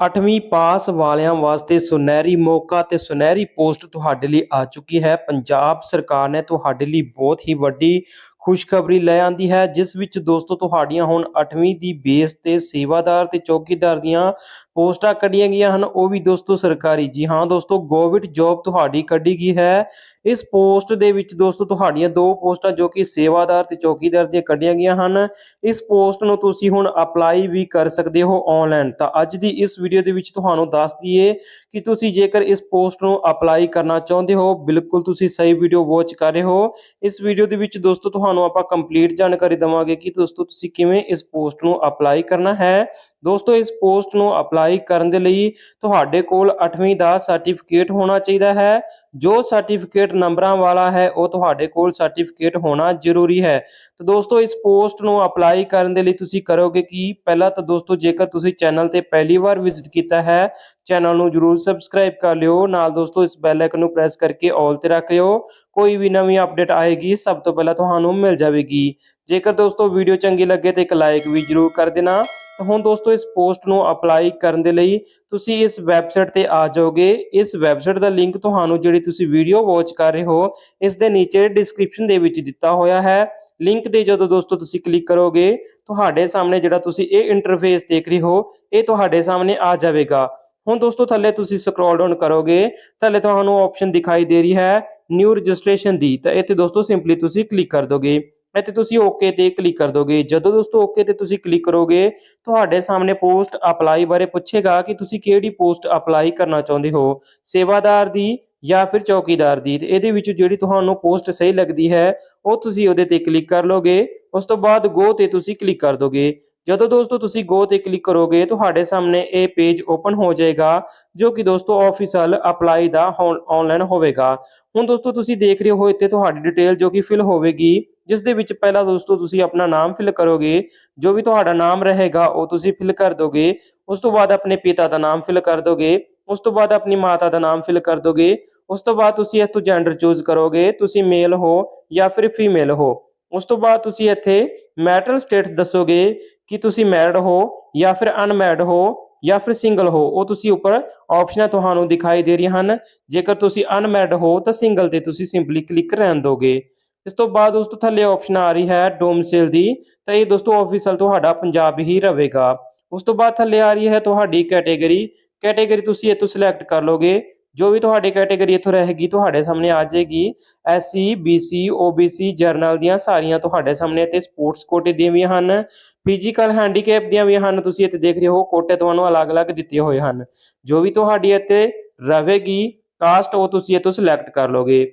8ਵੀਂ ਪਾਸ ਵਾਲਿਆਂ ਵਾਸਤੇ ਸੁਨਹਿਰੀ ਮੌਕਾ ਤੇ ਸੁਨਹਿਰੀ ਪੋਸਟ ਤੁਹਾਡੇ ਲਈ ਆ ਚੁੱਕੀ ਹੈ। ਪੰਜਾਬ ਸਰਕਾਰ ਨੇ ਤੁਹਾਡੇ ਲਈ ਬਹੁਤ ਹੀ ਵੱਡੀ ਖੁਸ਼ਖਬਰੀ ਲੈ ਆਂਦੀ ਹੈ, ਜਿਸ ਵਿੱਚ ਦੋਸਤੋ ਤੁਹਾਡੀਆਂ ਹੁਣ 8ਵੀਂ ਦੀ ਬੇਸ ਤੇ ਸੇਵਾਦਾਰ ਤੇ ਚੌਕੀਦਾਰ ਦੀਆਂ ਪੋਸਟਾਂ ਕੱਢੀਆਂ ਗਈਆਂ ਹਨ, ਉਹ ਵੀ ਦੋਸਤੋ ਸਰਕਾਰੀ। ਜੀ ਹਾਂ ਦੋਸਤੋ ਗਵਰਨਮੈਂਟ ਜੌਬ ਤੁਹਾਡੀ ਕੱਢੀ ਗਈ ਹੈ। ਇਸ ਪੋਸਟ ਦੇ ਵਿੱਚ ਦੋਸਤੋ ਤੁਹਾਡੀਆਂ ਦੋ ਪੋਸਟਾਂ ਜੋ ਕਿ ਸੇਵਾਦਾਰ ਤੇ ਚੌਕੀਦਾਰ ਦੀਆਂ ਕੱਢੀਆਂ ਗਈਆਂ ਹਨ। ਇਸ ਪੋਸਟ ਨੂੰ ਤੁਸੀਂ ਹੁਣ ਅਪਲਾਈ ਵੀ ਕਰ ਸਕਦੇ ਹੋ ਆਨਲਾਈਨ ਤਾਂ ਅੱਜ ਦੀ ਇਸ ਵੀਡੀਓ ਦੇ ਵਿੱਚ ਤੁਹਾਨੂੰ ਦੱਸ ਦਈਏ ਕਿ ਤੁਸੀਂ ਜੇਕਰ ਇਸ ਪੋਸਟ ਨੂੰ ਅਪਲਾਈ ਕਰਨਾ ਚਾਹੁੰਦੇ ਹੋ, ਬਿਲਕੁਲ ਤੁਸੀਂ ਸਹੀ ਵੀਡੀਓ ਵਾਚ ਕਰ ਰਹੇ ਹੋ। ਇਸ ਵੀਡੀਓ ਦੇ ਵਿੱਚ ਦੋਸਤੋ ਤੁਹਾਨੂੰ ਆਪਾਂ ਕੰਪਲੀਟ ਜਾਣਕਾਰੀ ਦਵਾਂਗੇ ਕਿ ਦੋਸਤੋ ਤੁਸੀਂ ਕਿਵੇਂ ਇਸ ਪੋਸਟ ਨੂੰ ਅਪਲਾਈ ਕਰਨਾ ਹੈ ਦੋਸਤੋ, ਇਸ ਪੋਸਟ ਨੂੰ ਅਪਲਾਈ ਕਰਨ ਦੇ ਲਈ ਤੁਹਾਡੇ ਕੋਲ 8ਵੀਂ ਦਾ ਸਰਟੀਫਿਕੇਟ ਹੋਣਾ ਚਾਹੀਦਾ ਹੈ। ਜੋ ਸਰਟੀਫਿਕੇਟ ਨੰਬਰਾਂ ਵਾਲਾ ਹੈ, ਉਹ ਤੁਹਾਡੇ ਕੋਲ ਸਰਟੀਫਿਕੇਟ ਹੋਣਾ ਜ਼ਰੂਰੀ ਹੈ। ਤਾਂ ਦੋਸਤੋ, ਇਸ ਪੋਸਟ ਨੂੰ ਅਪਲਾਈ ਕਰਨ ਦੇ ਲਈ ਤੁਸੀਂ ਕਰੋਗੇ ਕਿ? ਪਹਿਲਾਂ ਤਾਂ ਦੋਸਤੋ, ਜੇਕਰ ਤੁਸੀਂ ਚੈਨਲ ਤੇ ਪਹਿਲੀ ਵਾਰ ਵਿਜ਼ਿਟ ਕੀਤਾ ਹੈ, ਚੈਨਲ ਨੂੰ ਜਰੂਰ ਸਬਸਕ੍ਰਾਈਬ ਕਰ ਲਿਓ। ਨਾਲ ਦੋਸਤੋ, ਇਸ ਬੈਲ ਆਈਕਨ ਨੂੰ ਪ੍ਰੈਸ ਕਰਕੇ ਆਲ ਤੇ ਰੱਖ ਲਿਓ। ਕੋਈ ਵੀ ਨਵੀਂ ਅਪਡੇਟ ਆਏਗੀ, ਸਭ ਤੋਂ ਪਹਿਲਾਂ ਤੁਹਾਨੂੰ ਮਿਲ ਜਾਵੇਗੀ। ਜੇਕਰ ਦੋਸਤੋ ਵੀਡੀਓ ਚੰਗੀ ਲੱਗੇ ਤੇ ਇੱਕ ਲਾਈਕ ਵੀ ਜਰੂਰ ਕਰ ਦੇਣਾ। ਤਾਂ ਹੁਣ ਦੋਸਤੋ ਇਸ ਪੋਸਟ ਨੂੰ ਅਪਲਾਈ ਕਰਨ ਦੇ ਲਈ ਤੁਸੀਂ ਇਸ ਵੈਬਸਾਈਟ ਤੇ ਆ ਜਾਓਗੇ। ਇਸ ਵੈਬਸਾਈਟ ਦਾ ਲਿੰਕ ਤੁਹਾਨੂੰ ਜਿਹੜੀ ਤੁਸੀਂ ਵੀਡੀਓ ਵਾਚ ਕਰ ਰਹੇ ਹੋ, ਇਸ ਦੇ ਨੀਚੇ ਡਿਸਕ੍ਰਿਪਸ਼ਨ ਦੇ ਵਿੱਚ ਦਿੱਤਾ ਹੋਇਆ ਹੈ। ਲਿੰਕ ਤੇ ਜਦੋਂ ਦੋਸਤੋ ਤੁਸੀਂ ਕਲਿੱਕ ਕਰੋਗੇ, ਤੁਹਾਡੇ ਸਾਹਮਣੇ ਜਿਹੜਾ ਤੁਸੀਂ ਇਹ ਇੰਟਰਫੇਸ ਦੇਖ ਰਹੇ ਹੋ, ਇਹ ਤੁਹਾਡੇ ਸਾਹਮਣੇ ਆ ਜਾਵੇਗਾ। ਹੁਣ ਦੋਸਤੋ ਥੱਲੇ ਤੁਸੀਂ ਸਕਰੋਲ ਡਾਊਨ ਕਰੋਗੇ, ਥੱਲੇ ਤੁਹਾਨੂੰ ਆਪਸ਼ਨ ਦਿਖਾਈ ਦੇ ਰਹੀ ਹੈ ਨਿਊ ਰਜਿਸਟ੍ਰੇਸ਼ਨ ਦੀ। ਤਾਂ ਇੱਥੇ ਦੋਸਤੋ ਸਿੰਪਲੀ ਤੁਸੀਂ ਕਲਿੱਕ ਕਰ ਦੋਗੇ। ਇੱਥੇ ਤੁਸੀਂ ਓਕੇ ਤੇ ਕਲਿੱਕ ਕਰ ਦੋਗੇ। ਜਦੋਂ ਦੋਸਤੋ ਓਕੇ ਤੇ ਤੁਸੀਂ ਕਲਿੱਕ ਕਰੋਗੇ, ਤੁਹਾਡੇ ਸਾਹਮਣੇ ਪੋਸਟ ਅਪਲਾਈ ਬਾਰੇ ਪੁੱਛੇਗਾ ਕਿ ਤੁਸੀਂ ਕਿਹੜੀ ਪੋਸਟ ਅਪਲਾਈ ਕਰਨਾ ਚਾਹੁੰਦੇ ਹੋ। ਸੇਵਾਦਾਰ ਦੀ ਜਾਂ ਫਿਰ ਚੌਕੀਦਾਰ ਦੀ। ਇਹਦੇ ਵਿੱਚ ਜਿਹੜੀ ਤੁਹਾਨੂੰ ਪੋਸਟ ਸਹੀ ਲੱਗਦੀ ਹੈ, ਉਹ ਤੁਸੀਂ ਉਹਦੇ ਤੇ ਕਲਿੱਕ ਕਰ ਲੋਗੇ। ਉਸ ਤੋਂ ਬਾਅਦ ਗੋ ਤੇ ਤੁਸੀਂ ਕਲਿੱਕ ਕਰ ਦੋਗੇ। ਜਦੋਂ ਦੋਸਤੋ ਤੁਸੀਂ ਗੋ ਤੇ ਕਲਿੱਕ ਕਰੋਗੇ, ਤੁਹਾਡੇ ਸਾਹਮਣੇ ਇਹ ਪੇਜ ਓਪਨ ਹੋ ਜਾਏਗਾ, ਜੋ ਕਿ ਦੋਸਤੋ ਆਫੀਸ਼ੀਅਲ ਅਪਲਾਈ ਦਾ ਆਨਲਾਈਨ ਹੋਵੇਗਾ। ਹੁਣ ਦੋਸਤੋ ਤੁਸੀਂ ਦੇਖ ਰਹੇ ਹੋ ਇੱਥੇ ਤੁਹਾਡੀ ਡਿਟੇਲ ਜੋ ਕਿ ਫਿਲ ਹੋਵੇਗੀ। ਜਿਸ ਦੇ ਵਿੱਚ ਪਹਿਲਾਂ ਦੋਸਤੋ ਤੁਸੀਂ ਆਪਣਾ ਨਾਮ ਫਿਲ ਕਰੋਗੇ, ਜੋ ਵੀ ਤੁਹਾਡਾ ਨਾਮ ਰਹੇਗਾ, ਉਹ ਤੁਸੀਂ ਫਿਲ ਕਰ ਦੋਗੇ। ਉਸ ਤੋਂ ਬਾਅਦ ਆਪਣੇ ਪਿਤਾ ਦਾ ਨਾਮ ਫਿਲ ਕਰ ਦੋਗੇ। ਉਸ ਤੋਂ ਬਾਅਦ ਆਪਣੀ ਮਾਤਾ ਦਾ ਨਾਮ ਫਿਲ ਕਰ ਦੋਗੇ। ਉਸ ਤੋਂ ਬਾਅਦ ਤੁਸੀਂ ਇਸ ਤੋਂ ਜੈਂਡਰ ਚੂਜ਼ ਕਰੋਗੇ। ਤੁਸੀਂ ਮੇਲ ਹੋ ਜਾਂ ਫਿਰ ਫੀਮੇਲ ਹੋ। ਉਸ ਤੋਂ ਬਾਅਦ ਤੁਸੀਂ ਇੱਥੇ ਮੈਟਰਲ ਸਟੇਟਸ ਦੱਸੋਗੇ ਕਿ ਤੁਸੀਂ ਮੈਰਿਡ ਹੋ ਜਾਂ ਫਿਰ ਅਨਮੈਰਿਡ ਹੋ ਜਾਂ ਫਿਰ ਸਿੰਗਲ ਹੋ। ਉਹ ਤੁਸੀਂ ਉੱਪਰ ਆਪਸ਼ਨਾਂ ਤੁਹਾਨੂੰ ਦਿਖਾਈ ਦੇ ਰਹੀਆਂ ਹਨ। ਜੇਕਰ ਤੁਸੀਂ ਅਨਮੈਰਿਡ ਹੋ ਤਾਂ ਸਿੰਗਲ ਤੇ ਤੁਸੀਂ ਸਿੰਪਲੀ ਕਲਿੱਕ ਰਹਿਣ ਦੋਗੇ। ਇਸ ਤੋਂ ਬਾਅਦ ਉਸ ਤੋਂ ਥੱਲੇ ਆਪਸ਼ਨ ਆ ਰਹੀ ਹੈ ਡੋਮਸਿਲ ਦੀ, ਤਾਂ ਇਹ ਦੋਸਤੋ ਆਫੀਸ਼ੀਅਲ ਤੁਹਾਡਾ ਪੰਜਾਬ ਹੀ ਰਹੇਗਾ। ਉਸ ਤੋਂ ਬਾਅਦ ਥੱਲੇ ਆ ਰਹੀ ਹੈ ਤੁਹਾਡੀ ਕੈਟੇਗਰੀ ਕੈਟੇਗਰੀ ਤੁਸੀਂ ਇੱਥੋਂ ਸਿਲੈਕਟ ਕਰ ਲੋਗੇ ਜੋ ਵੀ ਤੁਹਾਡੀ ਕੈਟੇਗਰੀ ਇੱਥੋਂ ਰਹੇਗੀ, ਤੁਹਾਡੇ ਸਾਹਮਣੇ ਆ ਜਾਏਗੀ। ਐਸਸੀ ਬੀਸੀ ਓਬੀਸੀ ਜਰਨਲ ਦੀਆਂ ਸਾਰੀਆਂ ਤੁਹਾਡੇ ਸਾਹਮਣੇ ਤੇ ਸਪੋਰਟਸ ਕੋਟੇ ਦੀਆਂ ਵੀ ਹਨ। ਫਿਜ਼ੀਕਲ ਹੈਂਡੀਕੈਪ ਦੀਆਂ ਵੀ ਹਨ, ਤੁਸੀਂ ਇੱਥੇ ਦੇਖ ਰਹੇ ਹੋ ਕੋਟੇ ਤੁਹਾਨੂੰ ਅਲੱਗ-ਅਲੱਗ ਦਿੱਤੇ ਹੋਏ ਹਨ। ਜੋ ਵੀ ਤੁਹਾਡੀ ਇੱਥੇ ਰਹੇਗੀ ਕਾਸਟ ਉਹ ਤੁਸੀਂ ਇੱਥੋਂ ਸਿਲੈਕਟ ਕਰ ਲੋਗੇ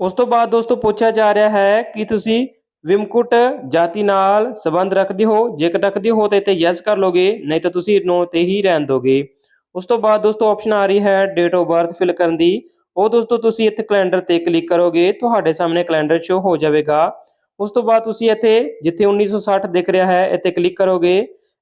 ਉਸ ਤੋਂ ਬਾਅਦ ਦੋਸਤੋ ਪੁੱਛਿਆ ਜਾ ਰਿਹਾ ਹੈ ਕਿ ਤੁਸੀਂ ਵਿਮਕੁਟ ਜਾਤੀ ਨਾਲ ਸੰਬੰਧ ਰੱਖਦੇ ਹੋ ਜੇਕਰ ਰੱਖਦੇ ਹੋ ਤਾਂ ਇੱਥੇ ਯੈਸ ਕਰ ਲੋਗੇ, ਨਹੀਂ ਤਾਂ ਤੁਸੀਂ ਨੋ ਤੇ ਹੀ ਰਹਿਣ ਦੋਗੇ। ਉਸ ਤੋਂ ਬਾਅਦ ਦੋਸਤੋ ਆਪਸ਼ਨ ਆ ਰਹੀ ਹੈ ਡੇਟ ਆਫ ਬਰਥ ਫਿਲ ਕਰਨ ਦੀ। ਉਹ ਦੋਸਤੋ ਤੁਸੀਂ ਇੱਥੇ ਕੈਲੰਡਰ ਤੇ ਕਲਿੱਕ ਕਰੋਗੇ, ਤੁਹਾਡੇ ਸਾਹਮਣੇ ਕੈਲੰਡਰ ਸ਼ੋ ਹੋ ਜਾਵੇਗਾ। ਉਸ ਤੋਂ ਬਾਅਦ ਤੁਸੀਂ ਇੱਥੇ ਜਿੱਥੇ 1960 ਦਿਖ ਰਿਹਾ ਹੈ, ਇੱਥੇ ਕਲਿੱਕ ਕਰੋਗੇ।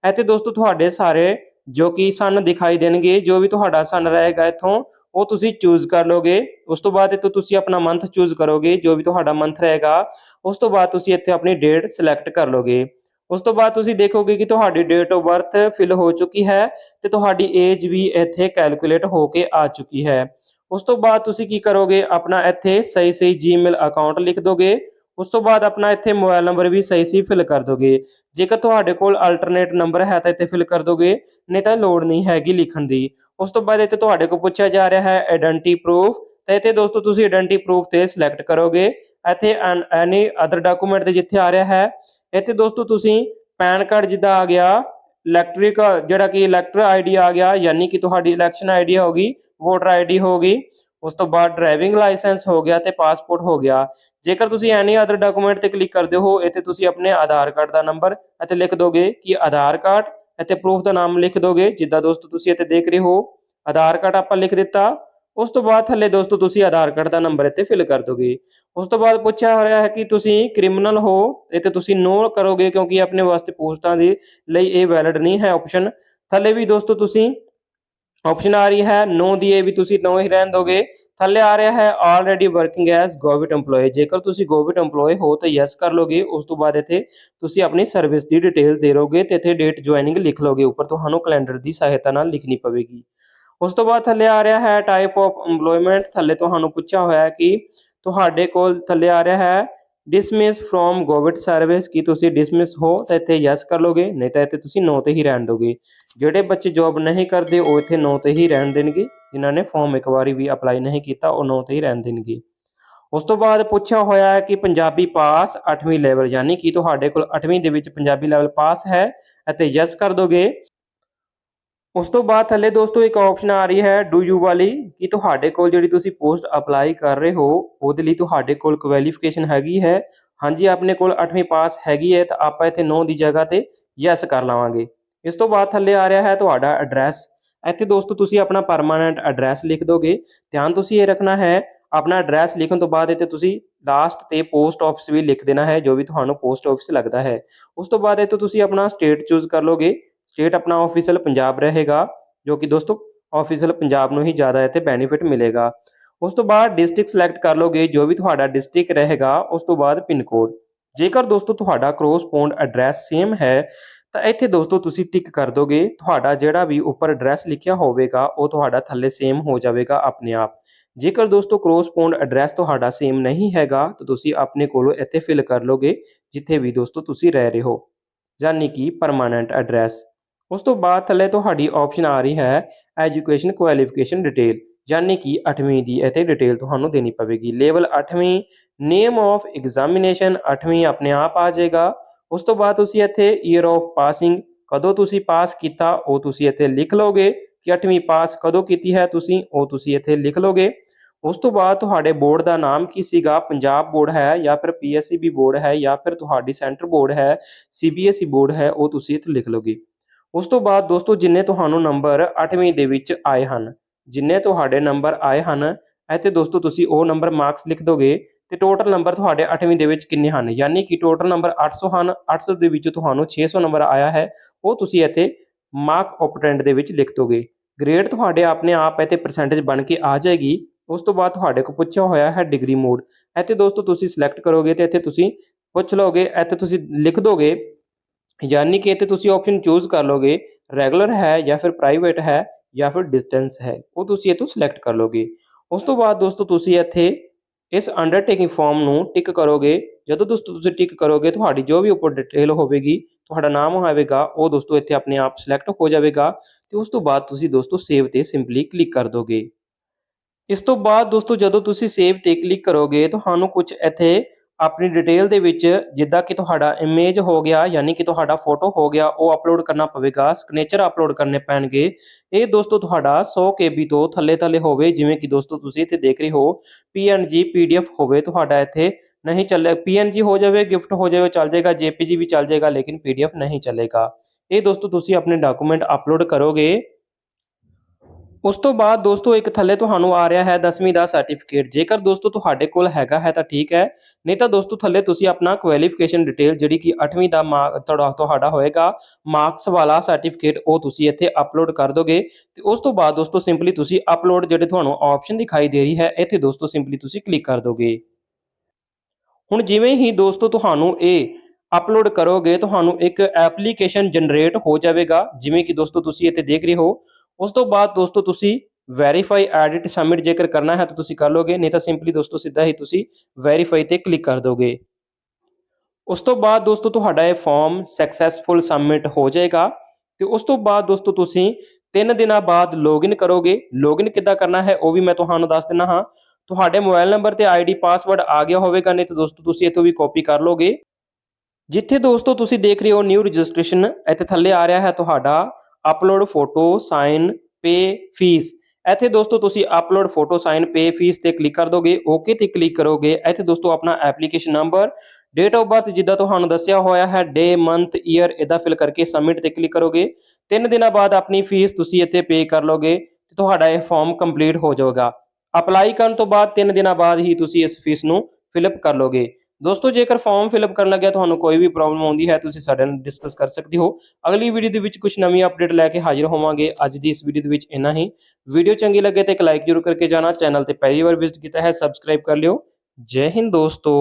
ਇੱਥੇ ਦੋਸਤੋ ਤੁਹਾਡੇ ਸਾਰੇ ਜੋ ਕਿ ਸਨ ਦਿਖਾਈ ਦੇਣਗੇ, ਜੋ ਵੀ ਤੁਹਾਡਾ ਸਨ ਰਹੇਗਾ ਇੱਥੋਂ। ਉਹ ਤੁਸੀਂ ਚੂਜ਼ ਕਰ ਲੋਗੇ, ਉਸ ਤੋਂ ਬਾਅਦ ਇੱਥੋਂ ਤੁਸੀਂ ਆਪਣਾ ਮੰਥ ਚੂਜ਼ ਕਰੋਗੇ, ਜੋ ਵੀ ਤੁਹਾਡਾ ਮੰਥ ਰਹੇਗਾ, ਉਸ ਤੋਂ ਬਾਅਦ ਤੁਸੀਂ ਇੱਥੇ ਆਪਣੀ ਡੇਟ ਸਿਲੈਕਟ ਕਰ ਲੋਗੇ। ਉਸ ਤੋਂ ਬਾਅਦ ਤੁਸੀਂ ਦੇਖੋਗੇ ਕਿ ਤੁਹਾਡੀ ਡੇਟ ਆਫ ਬਰਥ ਫਿਲ ਹੋ ਚੁੱਕੀ ਹੈ ਤੇ ਤੁਹਾਡੀ ਏਜ ਵੀ ਇੱਥੇ ਕੈਲਕੂਲੇਟ ਹੋ ਕੇ ਆ ਚੁੱਕੀ ਹੈ। ਉਸ ਤੋਂ ਬਾਅਦ ਤੁਸੀਂ ਕੀ ਕਰੋਗੇ, ਆਪਣਾ ਇੱਥੇ ਸਹੀ ਸਹੀ ਜੀਮੇਲ ਅਕਾਊਂਟ ਲਿਖ ਦੋਗੇ। ਉਸ ਤੋਂ ਬਾਅਦ ਆਪਣਾ ਇੱਥੇ ਮੋਬਾਈਲ ਨੰਬਰ ਵੀ ਸਹੀ ਸੀ, ਫਿਲ ਕਰ ਦੋਗੇ। ਜੇਕਰ ਤੁਹਾਡੇ ਕੋਲ ਅਲਟਰਨੇਟ ਨੰਬਰ ਹੈ ਤਾਂ ਇੱਥੇ ਫਿਲ ਕਰ ਦੋਗੇ, ਨਹੀਂ ਤਾਂ ਲੋੜ ਨਹੀਂ ਹੈਗੀ ਲਿਖਣ ਦੀ। ਉਸ ਤੋਂ ਬਾਅਦ ਇੱਥੇ ਤੁਹਾਡੇ ਕੋਲ ਪੁੱਛਿਆ ਜਾ ਰਿਹਾ ਹੈ ਆਇਡੈਂਟੀ ਪ੍ਰੂਫ ਤਾਂ ਇੱਥੇ ਦੋਸਤੋ ਤੁਸੀਂ ਆਇਡੈਂਟੀ ਪ੍ਰੂਫ ਤੇ ਸਿਲੈਕਟ ਕਰੋਗੇ। ਇੱਥੇ ਐਨੀ ਅਦਰ ਡਾਕੂਮੈਂਟ ਤੇ ਜਿੱਥੇ ਆ ਰਿਹਾ ਹੈ, ਇੱਥੇ ਦੋਸਤੋ ਤੁਸੀਂ ਪੈਨ ਕਾਰਡ ਜਿੱਦਾਂ ਆ ਗਿਆ ਇਲੈਕਟ੍ਰਿਕ ਜਿਹੜਾ ਕਿ ਇਲੈਕਟਰ ਆਈਡੀ ਆ ਗਿਆ, ਯਾਨੀ ਕਿ ਤੁਹਾਡੀ ਇਲੈਕਸ਼ਨ ਆਈਡੀ ਹੋਗੀ ਵੋਟਰ ਆਈਡੀ ਹੋਗੀ ਉਸ ਤੋਂ ਬਾਅਦ ਡਰਾਈਵਿੰਗ ਲਾਇਸੈਂਸ ਹੋ ਗਿਆ ਤੇ ਪਾਸਪੋਰਟ ਹੋ ਗਿਆ। ਜੇਕਰ ਤੁਸੀਂ ਐਨੀ ਅਦਰ ਡਾਕੂਮੈਂਟ ਤੇ ਕਲਿੱਕ ਕਰਦੇ ਹੋ, ਇੱਥੇ ਤੁਸੀਂ ਆਪਣੇ ਆਧਾਰ ਕਾਰਡ ਦਾ ਨੰਬਰ ਇੱਥੇ ਲਿਖ ਦੋਗੇ ਕਿ ਆਧਾਰ ਕਾਰਡ ਇੱਥੇ ਪ੍ਰੂਫ ਦਾ ਨਾਮ ਲਿਖ ਦੋਗੇ। ਜਿੱਦਾਂ ਦੋਸਤੋ ਤੁਸੀਂ ਇੱਥੇ ਦੇਖ ਰਹੇ ਹੋ, ਆਧਾਰ ਕਾਰਡ ਆਪਾਂ ਲਿਖ ਦਿੱਤਾ। ਉਸ ਤੋਂ ਬਾਅਦ ਥੱਲੇ ਦੋਸਤੋ ਤੁਸੀਂ ਆਧਾਰ ਕਾਰਡ ਦਾ ਨੰਬਰ ਇੱਥੇ ਫਿਲ ਕਰ ਦੋਗੇ। ਉਸ ਤੋਂ ਬਾਅਦ ਪੁੱਛਿਆ ਹੋ ਰਿਹਾ ਹੈ ਕਿ ਤੁਸੀਂ ਕ੍ਰਿਮੀਨਲ ਹੋ, ਇੱਥੇ ਤੁਸੀਂ ਨੋ ਕਰੋਗੇ ਕਿਉਂਕਿ ਆਪਣੇ ਵਾਸਤੇ ਪੋਸਟਾਂ ਦੇ ਲਈ ਇਹ ਵੈਲਿਡ ਨਹੀਂ ਹੈ ਆਪਸ਼ਨ ਥੱਲੇ ਵੀ ਦੋਸਤੋ ਤੁਸੀਂ ਆਪਸ਼ਨ ਆ ਰਹੀ ਹੈ ਨੋ ਦੀ ਇਹ ਵੀ ਤੁਸੀਂ ਨੋ ਹੀ ਰਹਿਣ ਦੋਗੇ। ਥੱਲੇ ਆ ਰਿਹਾ ਹੈ already working as government EMPLOYE ਜੇਕਰ ਤੁਸੀਂ ਗਵਰਨਮੈਂਟ EMPLOYE ਹੋ ਤਾਂ ਯੈਸ ਕਰ ਲੋਗੇ, ਉਸ ਤੋਂ ਬਾਅਦ ਇੱਥੇ ਤੁਸੀਂ ਆਪਣੀ ਸਰਵਿਸ ਦੀ ਡਿਟੇਲ ਦੇ ਰਹੋਗੇ ਤੇ ਇੱਥੇ ਡੇਟ ਜੁਆਇਨਿੰਗ ਲਿਖ ਲੋਗੇ। ਉੱਪਰ ਤੁਹਾਨੂੰ ਕੈਲੰਡਰ ਦੀ ਸਹਾਇਤਾ ਨਾਲ ਲਿਖਣੀ ਪਵੇਗੀ। ਉਸ ਤੋਂ ਬਾਅਦ ਥੱਲੇ ਆ ਰਿਹਾ ਹੈ ਟਾਈਪ ਆਫ EMPLOYMENT ਥੱਲੇ ਤੁਹਾਨੂੰ ਪੁੱਛਿਆ ਹੋਇਆ ਹੈ ਕਿ ਤੁਹਾਡੇ ਕੋਲ ਥੱਲੇ ਆ ਰਿਹਾ ਹੈ ਡਿਸਮਿਸ ਫਰੋਮ ਗਵਰਨਮੈਂਟ ਸਰਵਿਸ ਕੀ ਤੁਸੀਂ ਡਿਸਮਿਸ ਹੋ ਤਾਂ ਇੱਥੇ ਯੈਸ ਕਰ ਲੋਗੇ ਨਹੀਂ ਤਾਂ ਇੱਥੇ ਤੁਸੀਂ ਨੋ ਤੇ ਹੀ ਰਹਿਣ ਦੋਗੇ। ਜਿਹੜੇ ਬੱਚੇ ਜੌਬ ਨਹੀਂ ਕਰਦੇ, ਉਹ ਇੱਥੇ ਨੋ ਤੇ ਹੀ ਰਹਿਣ ਦੇਣਗੇ। ਜਿਨ੍ਹਾਂ ਨੇ ਫਾਰਮ ਇੱਕ ਵਾਰੀ ਵੀ ਅਪਲਾਈ ਨਹੀਂ ਕੀਤਾ, ਉਹ ਨੋ ਤੇ ਹੀ ਰਹਿਣ ਦੇਣਗੇ। ਉਸ ਤੋਂ ਬਾਅਦ ਪੁੱਛਿਆ ਹੋਇਆ ਹੈ ਕਿ ਪੰਜਾਬੀ ਪਾਸ 8ਵੀਂ ਲੈਵਲ ਯਾਨੀ ਕਿ ਤੁਹਾਡੇ ਕੋਲ 8ਵੀਂ ਦੇ ਵਿੱਚ ਪੰਜਾਬੀ ਲੈਵਲ ਪਾਸ ਹੈ ਅਤੇ ਯੈਸ ਕਰ ਦੋਗੇ। ਉਸ ਤੋਂ ਬਾਅਦ ਥੱਲੇ ਦੋਸਤੋ ਇੱਕ ਆਪਸ਼ਨ ਆ ਰਹੀ ਹੈ ਡੂ ਯੂ ਵਾਲੀ, ਕਿ ਤੁਹਾਡੇ ਕੋਲ ਜਿਹੜੀ ਤੁਸੀਂ ਪੋਸਟ ਅਪਲਾਈ ਕਰ ਰਹੇ ਹੋ, ਉਹਦੇ ਲਈ ਤੁਹਾਡੇ ਕੋਲ ਕੁਆਲੀਫਿਕੇਸ਼ਨ ਹੈਗੀ ਹੈ। ਹਾਂਜੀ, ਆਪਣੇ ਕੋਲ 8ਵੀਂ ਪਾਸ ਹੈਗੀ ਹੈ, ਤਾਂ ਆਪਾਂ ਇੱਥੇ ਨੋ ਦੀ ਜਗ੍ਹਾ ਤੇ ਯੈਸ ਕਰ ਲਾਵਾਂਗੇ। ਇਸ ਤੋਂ ਬਾਅਦ ਥੱਲੇ ਆ ਰਿਹਾ ਹੈ ਤੁਹਾਡਾ ਐਡਰੈਸ ਇੱਥੇ ਦੋਸਤੋ ਤੁਸੀਂ ਆਪਣਾ ਪਰਮਾਨੈਂਟ ਐਡਰੈਸ ਲਿਖ ਦੋਗੇ। ਧਿਆਨ ਤੁਸੀਂ ਇਹ ਰੱਖਣਾ ਹੈ, ਆਪਣਾ ਐਡਰੈਸ ਲਿਖਣ ਤੋਂ ਬਾਅਦ ਇੱਥੇ ਤੁਸੀਂ ਲਾਸਟ ਤੇ ਪੋਸਟ ਆਫਿਸ ਵੀ ਲਿਖ ਦੇਣਾ ਹੈ, ਜੋ ਵੀ ਤੁਹਾਨੂੰ ਪੋਸਟ ਆਫਿਸ ਲੱਗਦਾ ਹੈ। ਉਸ ਤੋਂ ਬਾਅਦ ਇੱਥੇ ਤੁਸੀਂ ਆਪਣਾ ਸਟੇਟ ਚੂਜ਼ ਕਰ ਲੋਗੇ। ਸਟੇਟ ਆਪਣਾ ਆਫੀਸ਼ੀਅਲ ਪੰਜਾਬ ਰਹੇਗਾ, ਜੋ ਕਿ ਦੋਸਤੋ ਆਫੀਸ਼ੀਅਲ ਪੰਜਾਬ ਨੂੰ ਹੀ ਜ਼ਿਆਦਾ ਇੱਥੇ ਬੈਨੀਫਿਟ ਮਿਲੇਗਾ। ਉਸ ਤੋਂ ਬਾਅਦ ਡਿਸਟ੍ਰਿਕਟ ਸਿਲੈਕਟ ਕਰ ਲੋਗੇ ਜੋ ਵੀ ਤੁਹਾਡਾ ਡਿਸਟ੍ਰਿਕਟ ਰਹੇਗਾ, ਉਸ ਤੋਂ ਬਾਅਦ ਪਿਨ ਕੋਡ ਜੇਕਰ ਦੋਸਤੋ ਤੁਹਾਡਾ ਕਰੋਸਪੌਂਡ ਐਡਰੈਸ ਸੇਮ ਹੈ, ਤਾਂ ਇੱਥੇ ਦੋਸਤੋ ਤੁਸੀਂ ਟਿਕ ਕਰ ਦੋਗੇ, ਤੁਹਾਡਾ ਜਿਹੜਾ ਵੀ ਉੱਪਰ ਐਡਰੈਸ ਲਿਖਿਆ ਹੋਵੇਗਾ, ਉਹ ਤੁਹਾਡਾ ਥੱਲੇ ਸੇਮ ਹੋ ਜਾਵੇਗਾ ਆਪਣੇ ਆਪ। ਜੇਕਰ ਦੋਸਤੋ ਕਰੋਸਪੌਂਡ ਐਡਰੈਸ ਤੁਹਾਡਾ ਸੇਮ ਨਹੀਂ ਹੈਗਾ, ਤਾਂ ਤੁਸੀਂ ਆਪਣੇ ਕੋਲੋਂ ਇੱਥੇ ਫਿਲ ਕਰ ਲੋਗੇ ਜਿੱਥੇ ਵੀ ਦੋਸਤੋ ਤੁਸੀਂ ਰਹਿ ਰਹੇ ਹੋ। ਯਾਨੀ ਕਿ ਪਰਮਾਨੈਂਟ ਐਡਰੈਸ ਉਸ ਤੋਂ ਬਾਅਦ ਥੱਲੇ ਤੁਹਾਡੀ ਆਪਸ਼ਨ ਆ ਰਹੀ ਹੈ ਐਜੂਕੇਸ਼ਨ ਕੁਆਲੀਫਿਕੇਸ਼ਨ ਡਿਟੇਲ ਯਾਨੀ ਕਿ 8ਵੀਂ ਦੀ ਇੱਥੇ ਡਿਟੇਲ ਤੁਹਾਨੂੰ ਦੇਣੀ ਪਵੇਗੀ। ਲੈਵਲ 8ਵੀਂ ਨੇਮ ਆਫ ਐਗਜ਼ਾਮੀਨੇਸ਼ਨ 8ਵੀਂ ਆਪਣੇ ਆਪ ਆ ਜਾਏਗਾ। ਉਸ ਤੋਂ ਬਾਅਦ ਤੁਸੀਂ ਇੱਥੇ ਈਅਰ ਆਫ ਪਾਸਿੰਗ ਕਦੋਂ ਤੁਸੀਂ ਪਾਸ ਕੀਤਾ, ਉਹ ਤੁਸੀਂ ਇੱਥੇ ਲਿਖ ਲਓਗੇ ਕਿ 8ਵੀਂ ਪਾਸ ਕਦੋਂ ਕੀਤੀ ਹੈ ਤੁਸੀਂ, ਉਹ ਤੁਸੀਂ ਇੱਥੇ ਲਿਖ ਲਓਗੇ। ਉਸ ਤੋਂ ਬਾਅਦ ਤੁਹਾਡੇ ਬੋਰਡ ਦਾ ਨਾਮ ਕੀ ਸੀਗਾ? ਪੰਜਾਬ ਬੋਰਡ ਹੈ ਜਾਂ ਫਿਰ ਪੀਐਸਸੀਬੀ ਬੋਰਡ ਹੈ ਜਾਂ ਫਿਰ ਤੁਹਾਡੀ ਸੈਂਟਰ ਬੋਰਡ ਹੈ ਸੀਬੀਐਸਈ ਬੋਰਡ ਹੈ, ਉਹ ਤੁਸੀਂ ਇੱਥੇ ਲਿਖ ਲਓਗੇ। ਉਸ ਤੋਂ ਬਾਅਦ ਦੋਸਤੋ, ਜਿੰਨੇ ਤੁਹਾਨੂੰ ਨੰਬਰ 8ਵੀਂ ਦੇ ਵਿੱਚ ਆਏ ਹਨ, ਜਿੰਨੇ ਤੁਹਾਡੇ ਨੰਬਰ ਆਏ ਹਨ ਇੱਥੇ ਦੋਸਤੋ, ਤੁਸੀਂ ਉਹ ਨੰਬਰ ਮਾਰਕਸ ਲਿਖ ਦੋਗੇ ਤੇ ਟੋਟਲ ਨੰਬਰ ਤੁਹਾਡੇ 8ਵੀਂ ਦੇ ਵਿੱਚ ਕਿੰਨੇ ਹਨ? ਯਾਨੀ ਕਿ ਟੋਟਲ ਨੰਬਰ 800 ਹਨ 800 ਦੇ ਵਿੱਚ ਤੁਹਾਨੂੰ 600 ਨੰਬਰ ਆਇਆ ਹੈ, ਉਹ ਤੁਸੀਂ ਇੱਥੇ ਮਾਰਕ ਆਪਟੈਂਡ ਦੇ ਵਿੱਚ ਲਿਖ ਦੋਗੇ। ਗ੍ਰੇਡ ਤੁਹਾਡੇ ਆਪਣੇ ਆਪ ਇੱਥੇ ਪਰਸੈਂਟੇਜ ਬਣ ਕੇ ਆ ਜਾਏਗੀ, ਉਸ ਤੋਂ ਬਾਅਦ ਤੁਹਾਡੇ ਕੋਲ ਪੁੱਛਿਆ ਹੋਇਆ ਹੈ ਡਿਗਰੀ ਮੋਡ ਇੱਥੇ ਦੋਸਤੋ, ਤੁਸੀਂ ਸਿਲੈਕਟ ਕਰੋਗੇ ਤੇ ਇੱਥੇ ਤੁਸੀਂ ਪੁੱਛ ਲਓਗੇ, ਇੱਥੇ ਤੁਸੀਂ ਲਿਖ ਦੋਗੇ ਯਾਨੀ ਕਿ ਇੱਥੇ ਤੁਸੀਂ ਆਪਸ਼ਨ ਚੂਜ਼ ਕਰ ਲੋਗੇ ਰੈਗੂਲਰ ਹੈ ਜਾਂ ਫਿਰ ਪ੍ਰਾਈਵੇਟ ਹੈ ਜਾਂ ਫਿਰ ਡਿਸਟੈਂਸ ਹੈ ਉਹ ਤੁਸੀਂ ਇੱਥੋਂ ਸਿਲੈਕਟ ਕਰ ਲੋਗੇ ਉਸ ਤੋਂ ਬਾਅਦ ਦੋਸਤੋ ਤੁਸੀਂ ਇੱਥੇ ਇਸ ਅੰਡਰਟੇਕਿੰਗ ਫਾਰਮ ਨੂੰ ਟਿਕ ਕਰੋਗੇ ਜਦੋਂ ਦੋਸਤੋ ਤੁਸੀਂ ਟਿਕ ਕਰੋਗੇ ਤੁਹਾਡੀ ਜੋ ਵੀ ਉੱਪਰ ਡਿਟੇਲ ਹੋਵੇਗੀ ਤੁਹਾਡਾ ਨਾਮ ਹੋਵੇਗਾ ਉਹ ਦੋਸਤੋ ਇੱਥੇ ਆਪਣੇ ਆਪ ਸਿਲੈਕਟ ਹੋ ਜਾਵੇਗਾ ਤੇ ਉਸ ਤੋਂ ਬਾਅਦ ਤੁਸੀਂ ਦੋਸਤੋ ਸੇਵ ਤੇ ਸਿੰਪਲੀ ਕਲਿੱਕ ਕਰ ਦੋਗੇ ਇਸ ਤੋਂ ਬਾਅਦ ਦੋਸਤੋ ਜਦੋਂ ਤੁਸੀਂ ਸੇਵ ਤੇ ਕਲਿੱਕ ਕਰੋਗੇ ਤੁਹਾਨੂੰ ਕੁਝ ਇੱਥੇ ਆਪਣੀ ਡਿਟੇਲ ਦੇ ਵਿੱਚ ਜਿੱਦਾਂ ਕਿ ਤੁਹਾਡਾ ਇਮੇਜ ਹੋ ਗਿਆ, ਯਾਨੀ ਕਿ ਤੁਹਾਡਾ ਫੋਟੋ ਹੋ ਗਿਆ, ਉਹ ਅਪਲੋਡ ਕਰਨਾ ਪਵੇਗਾ ਸਿਗਨੇਚਰ ਅਪਲੋਡ ਕਰਨੇ ਪੈਣਗੇ। ਇਹ ਦੋਸਤੋ ਤੁਹਾਡਾ 100 KB ਤੋਂ ਥੱਲੇ ਥੱਲੇ ਹੋਵੇ, ਜਿਵੇਂ ਕਿ ਦੋਸਤੋ ਤੁਸੀਂ ਇੱਥੇ ਦੇਖ ਰਹੇ ਹੋ। PNG PDF ਹੋਵੇ ਤੁਹਾਡਾ ਇੱਥੇ, ਨਹੀਂ ਚੱਲੇ PNG ਹੋ ਜਾਵੇ ਗਿਫਟ ਹੋ ਜਾਵੇ, ਚੱਲ ਜਾਏਗਾ JPG ਵੀ ਚੱਲ ਜਾਏਗਾ, ਲੇਕਿਨ PDF ਨਹੀਂ ਚੱਲੇਗਾ। ਇਹ ਦੋਸਤੋ ਤੁਸੀਂ ਆਪਣੇ ਡਾਕੂਮੈਂਟ ਅਪਲੋਡ ਕਰੋਗੇ। ਉਸ ਤੋਂ ਬਾਅਦ ਦੋਸਤੋ, ਇੱਕ ਥੱਲੇ ਤੁਹਾਨੂੰ ਆ ਰਿਹਾ ਹੈ 10ਵੀਂ ਦਾ ਸਰਟੀਫਿਕੇਟ ਜੇਕਰ ਦੋਸਤੋ, ਤੁਹਾਡੇ ਕੋਲ ਹੈਗਾ ਹੈ ਤਾਂ ਠੀਕ ਹੈ। ਨਹੀਂ ਤਾਂ ਦੋਸਤੋ, ਥੱਲੇ ਤੁਸੀਂ ਆਪਣਾ ਕੁਆਲੀਫਿਕੇਸ਼ਨ ਡਿਟੇਲ ਜਿਹੜੀ ਕਿ 8ਵੀਂ ਦਾ ਮਾ- ਤੁਹਾਡਾ ਤੁਹਾਡਾ ਹੋਏਗਾ ਮਾਰਕਸ ਵਾਲਾ ਸਰਟੀਫਿਕੇਟ ਉਹ ਤੁਸੀਂ ਇੱਥੇ ਅਪਲੋਡ ਕਰ ਦੋਗੇ। ਤੇ ਉਸ ਤੋਂ ਬਾਅਦ ਦੋਸਤੋ ਸਿੰਪਲੀ ਤੁਸੀਂ ਅਪਲੋਡ ਜਿਹੜੇ ਤੁਹਾਨੂੰ ਆਪਸ਼ਨ ਦਿਖਾਈ ਦੇ ਰਹੀ ਹੈ, ਇੱਥੇ ਦੋਸਤੋ ਸਿੰਪਲੀ ਤੁਸੀਂ ਕਲਿੱਕ ਕਰ ਦੋਗੇ। ਹੁਣ ਜਿਵੇਂ ਹੀ ਦੋਸਤੋ, ਤੁਹਾਨੂੰ ਇਹ ਅਪਲੋਡ ਕਰੋਗੇ, ਤੁਹਾਨੂੰ ਇੱਕ ਐਪਲੀਕੇਸ਼ਨ ਜਨਰੇਟ ਹੋ ਜਾਵੇਗਾ। ਜਿਵੇਂ ਕਿ ਦੋਸਤੋ, ਤੁਸੀਂ ਇੱਥੇ ਦੇਖ ਰਹੇ ਹੋ। ਉਸ ਤੋਂ ਬਾਅਦ ਦੋਸਤੋ ਤੁਸੀਂ ਵੈਰੀਫਾਈ ਐਡਿਟ ਸਬਮਿਟ ਜੇਕਰ ਕਰਨਾ ਹੈ ਤਾਂ ਤੁਸੀਂ ਕਰ ਲੋਗੇ, ਨਹੀਂ ਤਾਂ ਸਿੰਪਲੀ ਦੋਸਤੋ ਸਿੱਧਾ ਹੀ ਤੁਸੀਂ ਵੈਰੀਫਾਈ ਤੇ ਕਲਿੱਕ ਕਰ ਦੋਗੇ। ਉਸ ਤੋਂ ਬਾਅਦ ਦੋਸਤੋ ਤੁਹਾਡਾ ਇਹ ਫਾਰਮ ਸਕਸੈਸਫੁਲ ਸਬਮਿਟ ਹੋ ਜਾਏਗਾ ਤੇ ਉਸ ਤੋਂ ਬਾਅਦ ਦੋਸਤੋ ਤੁਸੀਂ 3 ਦਿਨਾਂ ਬਾਅਦ ਲੌਗਇਨ ਕਰੋਗੇ। ਲੌਗਇਨ ਕਿੱਦਾਂ ਕਰਨਾ ਹੈ ਉਹ ਵੀ ਮੈਂ ਤੁਹਾਨੂੰ ਦੱਸ ਦਿੰਦਾ ਹਾਂ। ਤੁਹਾਡੇ ਮੋਬਾਈਲ ਨੰਬਰ ਤੇ ਆਈਡੀ ਪਾਸਵਰਡ ਆ ਗਿਆ ਹੋਵੇਗਾ, ਨਹੀਂ ਤਾਂ ਦੋਸਤੋ ਤੁਸੀਂ ਇਥੋਂ ਵੀ ਕਾਪੀ ਕਰ ਲੋਗੇ। ਜਿੱਥੇ ਦੋਸਤੋ ਤੁਸੀਂ ਦੇਖ ਰਹੇ ਹੋ ਨਿਊ ਰਜਿਸਟ੍ਰੇਸ਼ਨ ਇੱਥੇ ਥੱਲੇ ਆ ਰਿਹਾ ਹੈ ਤੁਹਾਡਾ upload photo sign pay fees ਇੱਥੇ ਦੋਸਤੋ ਤੁਸੀਂ upload photo sign pay fees ਤੇ ਕਲਿੱਕ ਕਰ ਦੋਗੇ ਓਕੇ ਤੇ ਕਲਿੱਕ ਕਰੋਗੇ। ਇੱਥੇ ਦੋਸਤੋ ਆਪਣਾ application number date of birth ਜਿੱਦਾਂ ਤੁਹਾਨੂੰ ਦੱਸਿਆ ਹੋਇਆ ਹੈ ਡੇ ਮੰਥ ਈਅਰ ਇਹਦਾ ਫਿਲ ਕਰਕੇ ਸਬਮਿਟ ਤੇ ਕਲਿੱਕ ਕਰੋਗੇ। 3 ਦਿਨਾਂ ਬਾਅਦ ਆਪਣੀ ਫੀਸ ਤੁਸੀਂ ਇੱਥੇ ਪੇ ਕਰ ਲੋਗੇ ਤੇ ਤੁਹਾਡਾ ਇਹ ਫਾਰਮ ਕੰਪਲੀਟ ਹੋ ਜਾਊਗਾ। ਅਪਲਾਈ ਕਰਨ ਤੋਂ ਬਾਅਦ 3 ਦਿਨਾਂ ਬਾਅਦ ਹੀ ਤੁਸੀਂ ਇਸ ਫੀਸ ਨੂੰ ਫਿਲਅਪ ਕਰ ਲੋਗੇ ਦੋਸਤੋ, ਜੇਕਰ ਫਾਰਮ ਫਿਲਅਪ ਕਰਨ ਲੱਗਿਆ ਤੁਹਾਨੂੰ ਕੋਈ ਵੀ ਪ੍ਰੋਬਲਮ ਆਉਂਦੀ ਹੈ, ਤੁਸੀਂ ਸਾਡੇ ਨਾਲ ਡਿਸਕਸ ਕਰ ਸਕਦੇ ਹੋ। ਅਗਲੀ ਵੀਡੀਓ ਦੇ ਵਿੱਚ ਕੁਝ ਨਵੀਂ ਅਪਡੇਟ ਲੈ ਕੇ ਹਾਜ਼ਰ ਹੋਵਾਂਗੇ। ਅੱਜ ਦੀ ਇਸ ਵੀਡੀਓ ਦੇ ਵਿੱਚ ਇੰਨਾ ਹੀ। ਵੀਡੀਓ ਚੰਗੀ ਲੱਗੇ ਤਾਂ ਇੱਕ ਲਾਈਕ ਜ਼ਰੂਰ ਕਰਕੇ ਜਾਣਾ। ਚੈਨਲ ਤੇ ਪਹਿਲੀ ਵਾਰ ਵਿਜ਼ਿਟ ਕੀਤਾ ਹੈ ਸਬਸਕ੍ਰਾਈਬ ਕਰ ਲਿਓ। ਜੈ ਹਿੰਦ ਦੋਸਤੋ।